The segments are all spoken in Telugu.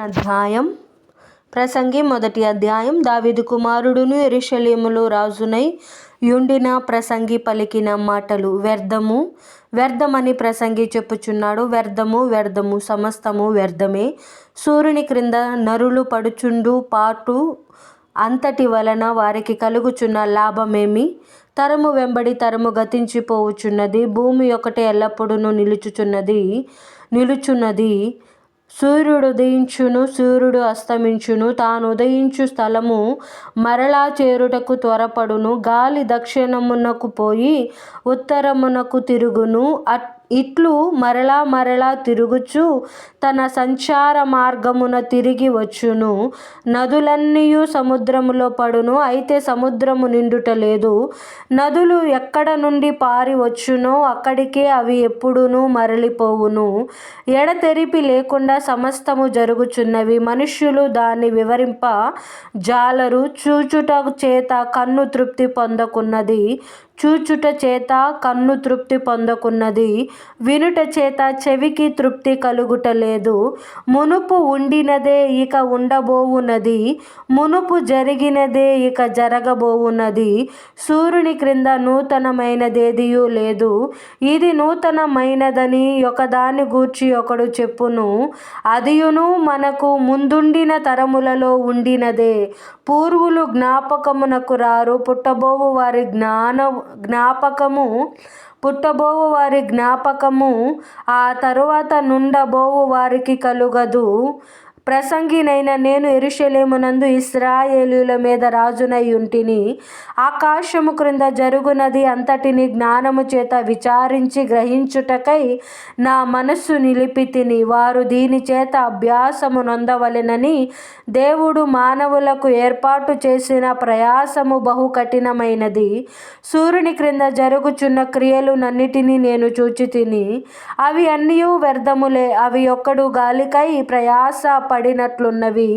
అధ్యాయం. ప్రసంగి మొదటి అధ్యాయం. దావిదు కుమారుడును ఎరుషలేములో రాజునై యుండిన ప్రసంగి పలికిన మాటలు వ్యర్థము. వ్యర్థమని ప్రసంగి చెప్పుచున్నాడు. వ్యర్థము వ్యర్థము సమస్తము వ్యర్థమే. సూర్యుని క్రింద నరులు పడుచుండు పాటు అంతటి వలన వారికి కలుగుచున్న లాభమేమి? తరము వెంబడి తరము గతించిపోవుచున్నది. భూమి ఒకటే ఎల్లప్పుడూ నిలుచుచున్నది నిలుచున్నది. సూర్యుడు ఉదయించును సూర్యుడు అస్తమించును. తాను ఉదయించు స్థలము మరలా చేరుటకు త్వరపడును. గాలి దక్షిణమునకు పోయి ఉత్తరమునకు తిరుగును. ఇట్లు మరలా మరలా తిరుగుచు తన సంచార మార్గమున తిరిగి వచ్చును. నదులన్నీయు సముద్రములో పడును అయితే సముద్రము నిండుట లేదు. నదులు ఎక్కడ నుండి పారి వచ్చునో అక్కడికే అవి ఎప్పుడునూ మరలిపోవును. ఎడతెరిపి లేకుండా సమస్తము జరుగుచున్నవి. మనుష్యులు దాన్ని వివరింప జాలరు చూచుట చేత కన్ను తృప్తి పొందకున్నది. చూచుట చేత కన్ను తృప్తి పొందకున్నది వినుట చేత చెవికి తృప్తి కలుగుటలేదు మునుపు ఉండినదే ఇక ఉండబోవున్నది మునుపు జరిగినదే ఇక జరగబోవున్నది సూర్యుని క్రింద నూతనమైనదేదియూ లేదు. ఇది నూతనమైనదని ఒకదాని గూర్చి ఒకడు చెప్పును అదియును మనకు ముందుండిన తరములలో ఉండినదే. పూర్వులు జ్ఞాపకమునకు రారు పుట్టబోవు వారి జ్ఞాన జ్ఞాపకము పుట్టబోవు వారి జ్ఞాపకము ఆ తరువాత నుండబోవు వారికి కలుగదు. ప్రసంగినైన నేను ఎరుషలేమునందు ఇస్రాయేలుల మీద రాజునై ఉంటిని ఆకాశము క్రింద జరుగునది అంతటిని జ్ఞానము చేత విచారించి గ్రహించుటకై నా మనస్సు నిలిపి తిని వారు దీని చేత అభ్యాసము నొందవలెనని దేవుడు మానవులకు ఏర్పాటు చేసిన ప్రయాసము బహు కఠినమైనది సూర్యుని క్రింద జరుగుచున్న క్రియలు నన్నిటినీ నేను చూచి తిని అవి అన్నీ వ్యర్థములే అవి ఒక్కడు గాలికై ప్రయాస పడినట్లున్నవి.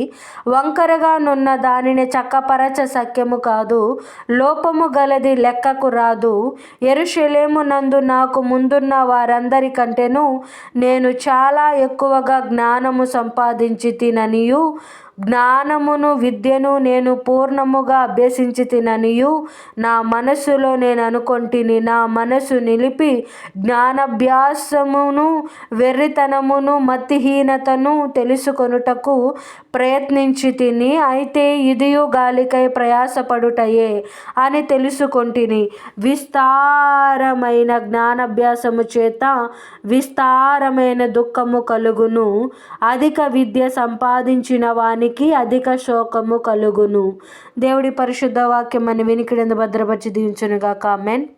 వంకరగా నున్న దానిని చక్కపరచ సఖ్యము కాదు. లోపము గలది లెక్కకు రాదు. ఎరుషలేము నందు నాకు ముందున్న వారందరికంటేను నేను చాలా ఎక్కువగా జ్ఞానము సంపాదించి తిననియు. జ్ఞానమును విద్యను నేను పూర్ణముగా అభ్యసించి తిననియు. నా మనస్సులో నేను అనుకొంటిని నా మనసు నిలిపి జ్ఞానాభ్యాసమును వెర్రితనమును మతిహీనతను తెలుసుకొనుటకు ప్రయత్నించి తిని అయితే ఇదియు గాలికై ప్రయాసపడుటయే అని తెలుసుకొంటిని. విస్తారమైన జ్ఞానాభ్యాసము చేత విస్తారమైన దుఃఖము కలుగును. అధిక విద్య సంపాదించిన వానికి అధిక శోకము కలుగును. దేవుడి పరిశుద్ధ వాక్యం అని వినికిడందు భద్రపరిచి దీవించునుగా కామెంట్